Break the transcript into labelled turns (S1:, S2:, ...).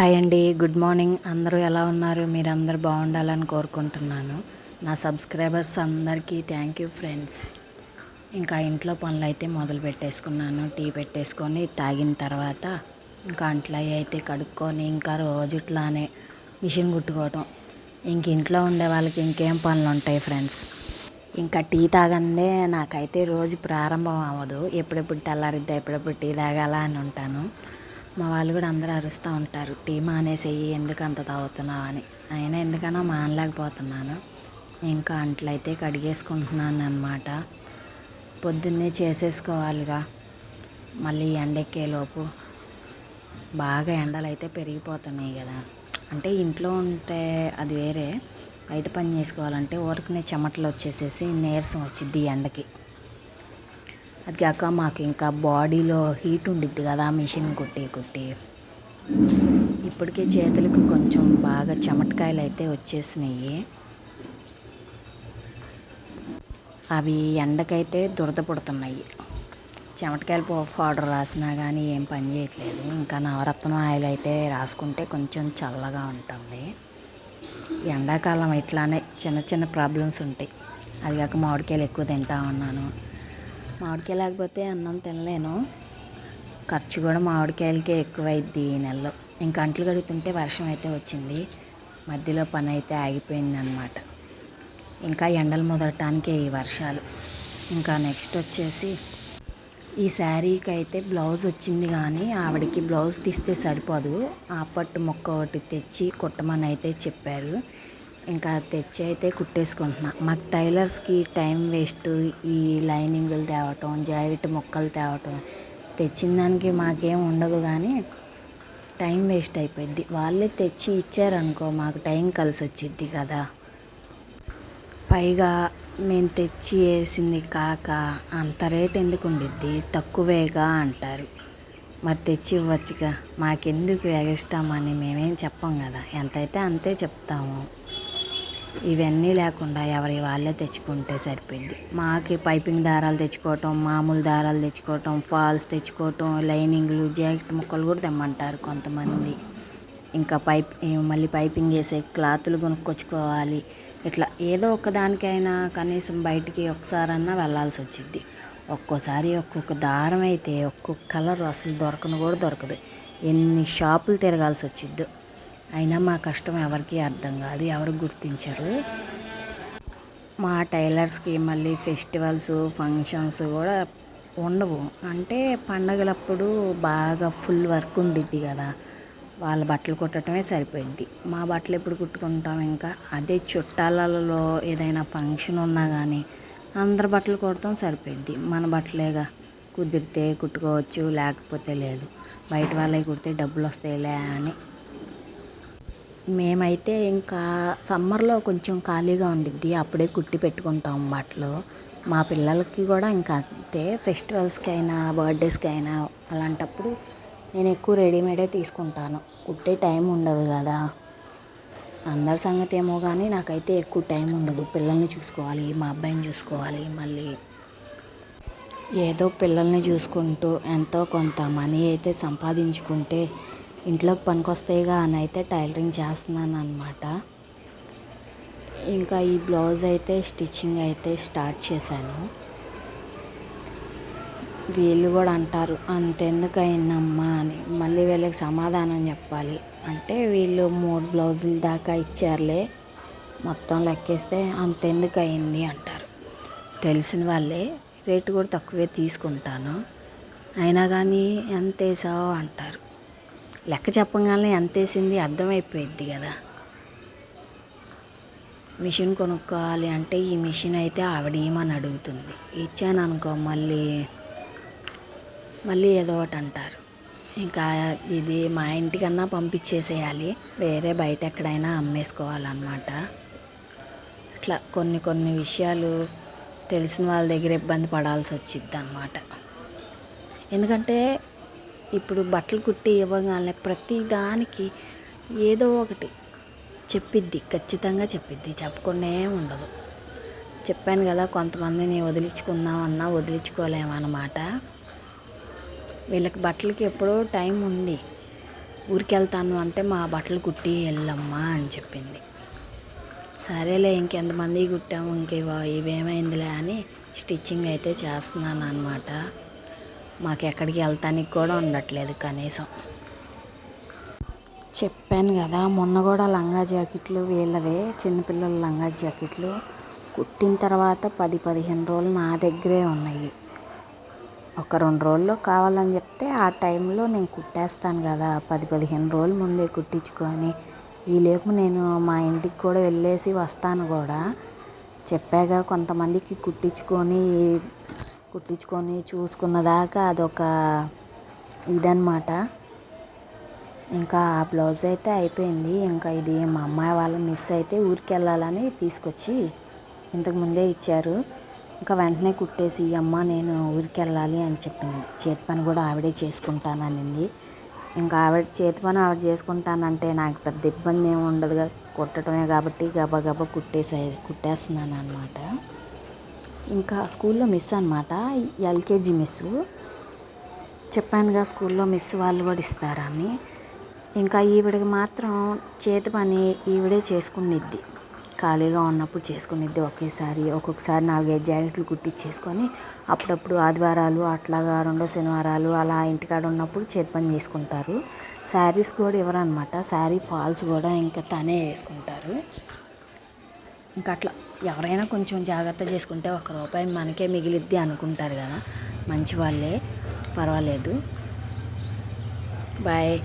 S1: Hi అండి. Good morning. అందరూ ఎలా ఉన్నారు? మీరు బాగుండాలని కోరుకుంటున్నాను. నా సబ్స్క్రైబర్స్ అందరికీ థ్యాంక్ యూ ఫ్రెండ్స్. ఇంకా ఇంట్లో పనులు అయితే మొదలు పెట్టేసుకున్నాను. టీ పెట్టేసుకొని తాగిన తర్వాత ఇంకా అంట్లు అవి అయితే కడుక్కొని ఇంకా రోజు ఇట్లానే మిషన్ కుట్టుకోవటం. ఇంక ఇంట్లో ఉండే వాళ్ళకి ఇంకేం పనులు ఉంటాయి ఫ్రెండ్స్? ఇంకా టీ తాగందే నాకైతే రోజు ప్రారంభం అవ్వదు. ఎప్పుడెప్పుడు తెల్లారిద్దా ఎప్పుడెప్పుడు టీ తాగాల అని ఉంటాను. మా వాళ్ళు కూడా అందరూ అరుస్తూ ఉంటారు టీ మానేసేయి ఎందుకు అంత తాగుతున్నావు? అని. అయినా ఎందుకనో మానలేకపోతున్నాను. ఇంకా అంట్లయితే కడిగేసుకుంటున్నాను అనమాట పొద్దున్నే చేసేసుకోవాలిగా. మళ్ళీ ఎండెక్కేలోపు బాగా ఎండలు అయితే పెరిగిపోతున్నాయి కదా. అంటే ఇంట్లో ఉంటే అది వేరే. బయట పని చేసుకోవాలంటే ఊరికనే చెమటలు వచ్చేసేసి నీరసం వచ్చిద్ది ఎండకి. అది కాక మాకు ఇంకా బాడీలో హీట్ ఉండిద్ది కదా మిషన్ కుట్టి కుట్టి. ఇప్పటికే చేతులకు కొంచెం బాగా చెమటకాయలు అయితే వచ్చేసినాయి. అవి ఎండకైతే దురద పుడుతున్నాయి. చెమటకాయలు పౌడర్ రాసినా కానీ ఏం పని చేయట్లేదు. ఇంకా నవరత్నం ఆయిల్ అయితే రాసుకుంటే కొంచెం చల్లగా ఉంటుంది. ఎండాకాలం ఇట్లానే చిన్న చిన్న ప్రాబ్లమ్స్ ఉంటాయి. అది కాక మామిడికాయలు ఎక్కువ తింటా ఉన్నాను. మామిడికాయ లేకపోతే అన్నం తినలేను. ఖర్చు కూడా మామిడికాయలకే ఎక్కువైద్ది ఈ నెలలో. ఇంకా అంట్లు కడుగుతుంటే వర్షం అయితే వచ్చింది. మధ్యలో పని అయితే ఆగిపోయింది అనమాట ఇంకా ఎండలు మొదలటానికే ఈ వర్షాలు. ఇంకా నెక్స్ట్ వచ్చేసి ఈ శారీకి అయితే బ్లౌజ్ వచ్చింది కానీ ఆవిడకి బ్లౌజ్ తీస్తే సరిపోదు. ఆ పట్టు మొక్క ఒకటి తెచ్చి కుట్టమని అయితే చెప్పారు. ఇంకా తెచ్చి అయితే కుట్టేసుకుంటున్నా. మాకు టైలర్స్కి టైం వేస్ట్. ఈ లైనింగులు తేవటం జాకెట్ మొక్కలు తేవటం తెచ్చిన దానికి మాకేం ఉండదు కానీ టైం వేస్ట్ అయిపోద్ది వాళ్ళే తెచ్చి ఇచ్చారనుకో మాకు టైం కలిసి వచ్చిద్ది కదా. పైగా మేము తెచ్చి వేసింది కాక అంత రేట్ ఎందుకు ఉండిద్ది? తక్కువేగా అంటారు. మరి తెచ్చి ఇవ్వచ్చుగా. మాకెందుకు ఎగస్ట్రా మేమేం చెప్పం కదా. ఎంతైతే అంతే చెప్తాము. ఇవన్నీ లేకుండా ఎవరి వాళ్ళే తెచ్చుకుంటే సరిపోద్ది మాకి పైపింగ్ దారాలు తెచ్చుకోవటం మామూలు దారాలు తెచ్చుకోవటం ఫాల్స్ తెచ్చుకోవటం లైనింగ్లు జాకెట్ ముక్కలు కూడా తెమ్మంటారు కొంతమంది. ఇంకా పైప్ మళ్ళీ పైపింగ్ వేసే క్లాతులు కొనుక్కొచ్చుకోవాలి. ఇట్లా ఏదో ఒక దానికైనా కనీసం బయటికి ఒకసారన్నా వెళ్ళాల్సి వచ్చింది ఒక్కోసారి ఒక్కొక్క దారం అయితే ఒక్కొక్క కలర్ అసలు దొరకను కూడా దొరకదు. ఎన్ని షాపులు తిరగాల్సి వచ్చిద్దో. అయినా మా కష్టం ఎవరికి అర్థం కాదు. ఎవరు గుర్తించరు. మా టైలర్స్కి మళ్ళీ ఫెస్టివల్స్ ఫంక్షన్స్ కూడా ఉండవు. అంటే పండగలప్పుడు బాగా ఫుల్ వర్క్ ఉండిద్ది కదా. వాళ్ళ బట్టలు కుట్టడమే సరిపోయింది. మా బట్టలు ఎప్పుడు కుట్టుకుంటాం ఇంకా? అదే చుట్టాలలో ఏదైనా ఫంక్షన్ ఉన్నా కానీ అందరి బట్టలు కుడతాం సరిపోయింది. మన బట్టలేగా. కుదిరితే కుట్టుకోవచ్చు లేకపోతే లేదు. బయట వాళ్ళే కుడితే డబ్బులు వస్తాయిలే అని మేమైతే ఇంకా సమ్మర్లో కొంచెం ఖాళీగా ఉండిద్ది అప్పుడే కుట్టి పెట్టుకుంటాం బట్టలు మా పిల్లలకి కూడా ఇంకా అంతే. ఫెస్టివల్స్కి అయినా బర్త్డేస్కి అయినా అలాంటప్పుడు నేను ఎక్కువ రెడీమేడే తీసుకుంటాను. కుట్టే టైం ఉండదు కదా. అందరి సంగతి ఏమో కానీ నాకైతే ఎక్కువ టైం ఉండదు. పిల్లల్ని చూసుకోవాలి మా అబ్బాయిని చూసుకోవాలి మళ్ళీ ఏదో పిల్లల్ని చూసుకుంటూ ఎంతో కొంత మనీ అయితే సంపాదించుకుంటే ఇంట్లోకి పనికొస్తాయిగా అని అయితే టైలరింగ్ చేస్తున్నాను అనమాట ఇంకా ఈ బ్లౌజ్ అయితే స్టిచ్చింగ్ అయితే స్టార్ట్ చేశాను. వీళ్ళు కూడా అంటారు అంతెందుకు అయిందమ్మా అని. మళ్ళీ వీళ్ళకి సమాధానం చెప్పాలి. అంటే వీళ్ళు మూడు బ్లౌజుల దాకా ఇచ్చారులే మొత్తం లెక్కేస్తే అంతెందుకు అయింది అంటారు. తెలిసిన వాళ్ళే రేటు కూడా తక్కువే తీసుకుంటాను అయినా కానీ ఎంత వేసావు అంటారు. లెక్క చెప్పగానే ఎంత వేసింది అర్థమైపోయిద్ది కదా. మిషన్ కొనుక్కోవాలి అంటే ఈ మిషన్ అయితే ఆవిడ ఏమని అడుగుతుంది? ఇచ్చాను అనుకో మళ్ళీ మళ్ళీ ఏదో ఒకటి అంటారు. ఇంకా ఇది మా ఇంటికన్నా పంపించేసేయాలి వేరే బయట ఎక్కడైనా అమ్మేసుకోవాలన్నమాట. ఇట్లా కొన్ని కొన్ని విషయాలు తెలిసిన వాళ్ళ దగ్గర ఇబ్బంది పడాల్సి వచ్చిద్ది అనమాట ఎందుకంటే ఇప్పుడు బట్టలు కుట్టి ఇవ్వగానే ప్రతి దానికి ఏదో ఒకటి చెప్పిద్ది ఖచ్చితంగా చెప్పిద్ది. చెప్పకుండా ఉండదు. చెప్పాను కదా కొంతమందిని వదిలించుకుందామన్నా వదిలించుకోలేమన్నమాట. వీళ్ళకి బట్టలకి ఎప్పుడో టైం ఉంది. ఊరికెళ్తాను అంటే మా బట్టలు కుట్టి వెళ్ళమ్మా అని చెప్పింది. సరేలే ఇంకెంతమంది కుట్టాము ఇంకేవా ఇవేమైందిలే అని స్టిచ్చింగ్ అయితే చేస్తున్నాను అనమాట మాకు ఎక్కడికి వెళ్తానికి కూడా ఉండట్లేదు కనీసం. చెప్పాను కదా మొన్న కూడా లంగా జాకెట్లు వీళ్ళవే చిన్నపిల్లల లంగా జాకెట్లు. కుట్టిన తర్వాత పది పదిహేను రోజులు నా దగ్గరే ఉన్నాయి. ఒక రెండు రోజుల్లో కావాలని చెప్తే ఆ టైంలో నేను కుట్టేస్తాను కదా పది పదిహేను రోజులు ముందే కుట్టించుకొని. ఈలోపు నేను మా ఇంటికి కూడా వెళ్ళేసి వస్తాను కూడా. చెప్పాగా కొంతమందికి కుట్టించుకొని కుట్టించుకొని చూసుకున్న దాకా అదొక ఇదన్నమాట. ఇంకా ఆ బ్లౌజ్ అయితే అయిపోయింది. ఇంకా ఇది మా అమ్మాయి వాళ్ళ మిస్ అయితే ఊరికి వెళ్ళాలని తీసుకొచ్చి ఇంతకుముందే ఇచ్చారు. ఇంకా వెంటనే కుట్టేసి అమ్మ నేను ఊరికి వెళ్ళాలి అని చెప్పింది. చేతి పని కూడా ఆవిడే చేసుకుంటాననింది. ఇంకా ఆవిడ చేతి పని ఆవిడ చేసుకుంటానంటే నాకు పెద్ద ఇబ్బంది ఏమి ఉండదుగా. కుట్టడమే కాబట్టి గబా గబా కుట్టేసే కుట్టేస్తున్నాను అనమాట ఇంకా స్కూల్లో మిస్ అనమాట ఎల్కేజీ మిస్ చెప్పానుగా స్కూల్లో మిస్ వాళ్ళు కూడా ఇస్తారని. ఇంకా ఈవిడకి మాత్రం చేతి పని ఈవిడే చేసుకునిద్ది. ఖాళీగా ఉన్నప్పుడు చేసుకునిద్ది ఒకేసారి. ఒక్కొక్కసారి నాలుగైదు జాకెట్లు కుట్టించేసుకొని అప్పుడప్పుడు ఆదివారాలు అట్లాగా రెండో శనివారాలు అలా ఇంటికాడ ఉన్నప్పుడు చేతి పని చేసుకుంటారు. శారీస్ కూడా ఇవ్వరనమాట శారీ ఫాల్స్ కూడా ఇంకా తనే వేసుకుంటారు. ఇంకా అట్లా ఎవరైనా కొంచెం జాగ్రత్త చేసుకుంటే ఒక రూపాయి మనకే మిగిలిద్ది అనుకుంటారు కదా. మంచి వాళ్ళే. పర్వాలేదు. బాయ్.